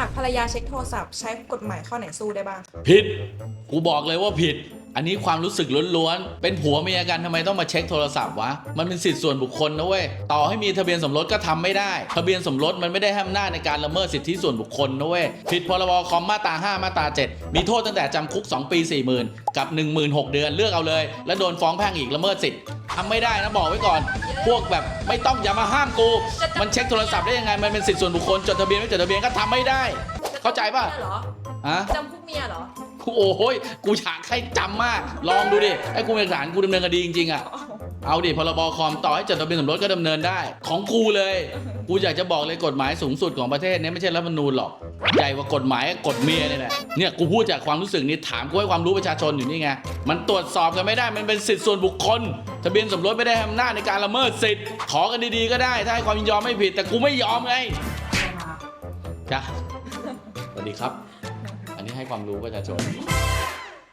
ากภรรยาเช็คโทรศัพท์ใช้กฎหมายข้อไหนสู้ได้บ้าง ผิด กูบอกเลยว่าผิด อันนี้ความรู้สึกล้วนๆ เป็นผัวเมียกันทำไมต้องมาเช็คโทรศัพท์วะ มันเป็นสิทธิส่วนบุคคลนะเว้ย ต่อให้มีทะเบียนสมรสก็ทำไม่ได้ ทะเบียนสมรสมันไม่ได้ให้อำนาจในการละเมิดสิทธิส่วนบุคคลนะเว้ย ผิดพรบคอมมาตรา5มาตรา7มีโทษตั้งแต่จำคุก 2 ปี 40,000 กับ 16,000 เดือนเลือกเอาเลย แล้วโดนฟ้องแพ่งอีกละเมิดสิทธิ ทำไม่ได้นะบอกไว้ก่อน พวกแบบไม่ต้องอย่ามาห้ามกู มันเช็คโทรศัพท์ได้ยังไง มันเป็นสิทธิส่วนบุคคลจดทะเบียนไม่จดทะเบียนก็ทำไม่ได้ เข้าใจป่ะเหรอฮะจำคุกเมียเหรอโอ้ยกูอยากให้จำมาก ลองดูดิ ไอ้กูเป็นหลานกูดำเนินคดีจริงๆอะ เอาดิพรบคอมต่อให้จดทะเบียนสมรสก็ดำเนินได้ ของกูเลย กูอยากจะบอกเลยกฎหมายสูงสุดของประเทศเนี้ไม่ใช่รัฐธรรมนูญหรอกใหญ่กว่ากฎหมายกฎเมียเนี่ยแหละเนี่ยกูพูดจากความรู้สึกนี้ถามกูให้ความรู้ประชาชนอยู่นี่ไงมันตรวจสอบกันไม่ได้มันเป็นสิทธิส่วนบุคคล ทะเบียนสมรสไม่ได้ให้อำนาจในการละเมิดสิทธิ์ขอกันดีๆก็ได้ ถ้าให้ความยินยอมไม่ผิด แต่กูไม่ยอมไงจ้ะสวัสดีครับ อันนี้ให้ความรู้ประชาชน